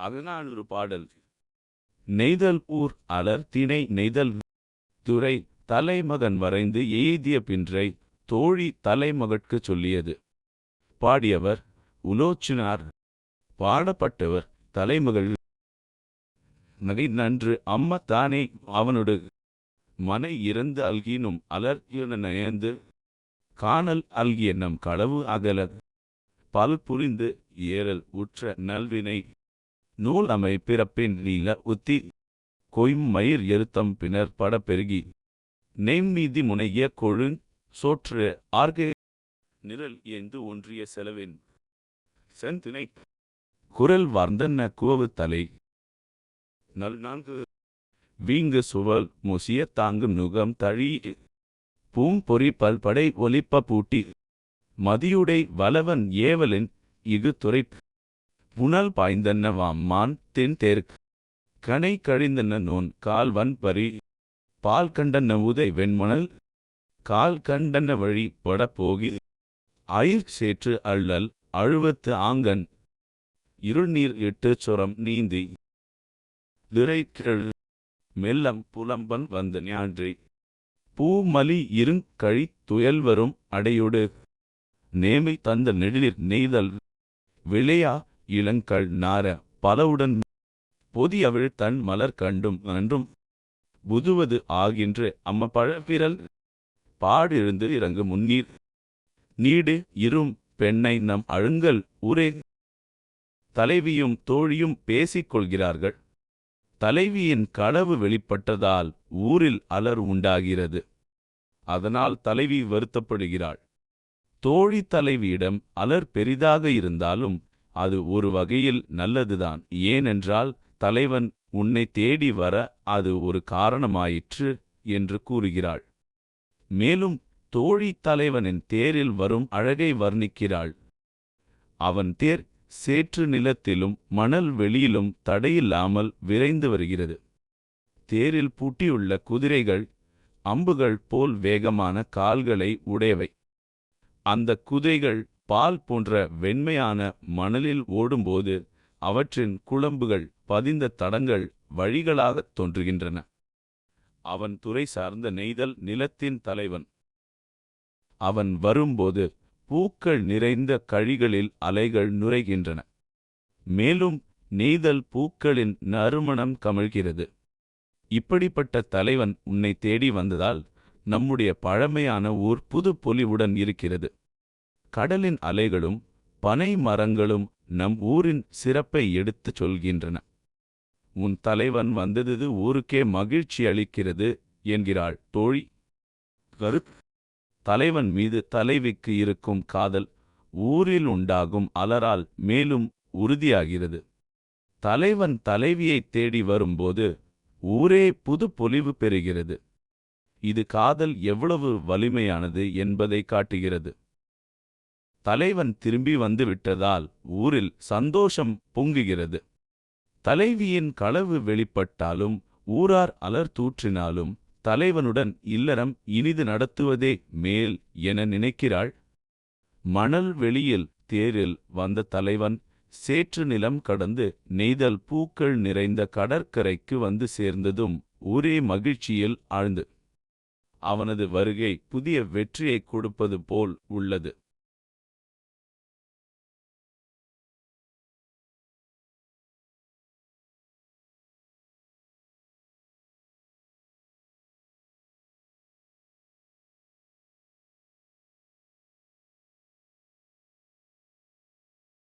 அகநானூறு பாடல். நெய்தல் ஊர் அலர் திணை நெய்தல் துறை தலைமகன் வரைந்து எய்திய பின்றை தோழி தலைமகற்கு சொல்லியது. பாடியவர் உலோச்சினார். பாடப்பட்டவர் தலைமகள். நகை நன்று அம்மா தானே அவனொடு மனை இறந்து அல்கினும் அலர் நயந்து காணல் அல்கிய நம் களவு அகல பல் புரிந்து ஏறல் உற்ற நல்வினை நூல் அமை பிறப்பின் நீல உத்தி கொய்ம் மயிர் எழுத்தம் பின்னர் பட பெருகி நெய்மீதி முனைய கொழுங் சோற்று ஆர்கு நிரல் ஏந்து ஒன்றிய செலவின் செந்தினை குரல் வார்ந்தன்ன குவவு தலை நல் நான்கு வீங்கு சுவல் முசிய தாங்கும் நுகம் தழி பூம்பொறி பல்படை ஒலிப்ப பூட்டி மதியுடை வலவன் ஏவலின் இகு துறை புனல் பாய்ந்தன்ன வாம்மான் தென் தேர்க் கனை கழிந்தன நோன் கால்வன் பரி பால் கண்டன்ன உதை வெண்மணல் கால் கண்டன்ன வழி பட போகி அயிர் சேற்று அள்ளல் அழுவத்து ஆங்கன் இருள்நீர் இட்டு சுரம் நீந்தி திரைக்கிழ் மெல்லம் புலம்பன் வந்த ஞான்றி பூமலி இருங் கழி துயல் வரும் அடையொடு நேமை தந்த நெழிலிர் நெய்தல் விளையா இளங்கள் நார பலவுடன் பொதியவிழ் தன் மலர் கண்டும் நன்றும் புதுவது ஆகின்று அம்ம பழவிரல் பாடிருந்து இறங்கு முன்னீர். நீடு இரும் பெண்ணை நம் அழுங்கல் ஊரே. தலைவியும் தோழியும் பேசிக் கொள்கிறார்கள். தலைவியின் களவு வெளிப்பட்டதால் ஊரில் அலர் உண்டாகிறது. அதனால் தலைவி வருத்தப்படுகிறாள். தோழி தலைவியிடம் அலர் பெரிதாக இருந்தாலும் அது ஒரு வகையில் நல்லதுதான். ஏனென்றால் தலைவன் உன்னை தேடி வர அது ஒரு காரணமாயிற்று என்று கூறுகிறாள். மேலும் தோழி தலைவனின் தேரில் வரும் அழகை வர்ணிக்கிறாள். அவன் தேர் சேற்று நிலத்திலும் மணல் வெளியிலும் தடையில்லாமல் விரைந்து வருகிறது. தேரில் பூட்டியுள்ள குதிரைகள் அம்புகள் போல் வேகமான கால்களை உடையவை. அந்த குதிரைகள் பால் போன்ற வெண்மையான மணலில் ஓடும்போது அவற்றின் குளம்புகள் பதிந்த தடங்கள் வழிகளாகத் தோன்றுகின்றன. அவன் துறை சார்ந்த நெய்தல் நிலத்தின் தலைவன். அவன் வரும்போது பூக்கள் நிறைந்த கழிகளில் அலைகள் நுரைகின்றன. மேலும் நெய்தல் பூக்களின் நறுமணம் கமழ்கிறது. இப்படிப்பட்ட தலைவன் உன்னை தேடி வந்ததால் நம்முடைய பழமையான ஊர் புது பொலிவுடன் இருக்கிறது. கடலின் அலைகளும் பனை மரங்களும் நம் ஊரின் சிறப்பை எடுத்துச் சொல்கின்றன. உன் தலைவன் வந்தது ஊருக்கே மகிழ்ச்சி அளிக்கிறது என்கிறாள் தோழி. கரு தலைவன் மீது தலைவிக்கு இருக்கும் காதல் ஊரில் உண்டாகும் அலரால் மேலும் உறுதியாகிறது. தலைவன் தலைவியைத் தேடி வரும்போது ஊரே புது பொலிவு பெறுகிறது. இது காதல் எவ்வளவு வலிமையானது என்பதை காட்டுகிறது. தலைவன் திரும்பி வந்துவிட்டதால் ஊரில் சந்தோஷம் பொங்குகிறது. தலைவியின் களவு வெளிப்பட்டாலும் ஊரார் அலர் தூற்றினாலும் தலைவனுடன் இல்லறம் இனிது நடத்துவதே மேல் என நினைக்கிறாள். மணல் வெளியில் தேரில் வந்த தலைவன் சேற்று நிலம் கடந்து நெய்தல் பூக்கள் நிறைந்த கடற்கரைக்கு வந்து சேர்ந்ததும் ஒரே மகிழ்ச்சியில் ஆழ்ந்து. அவனது வருகை புதிய வெற்றியைக் கொடுப்பது போல் உள்ளது.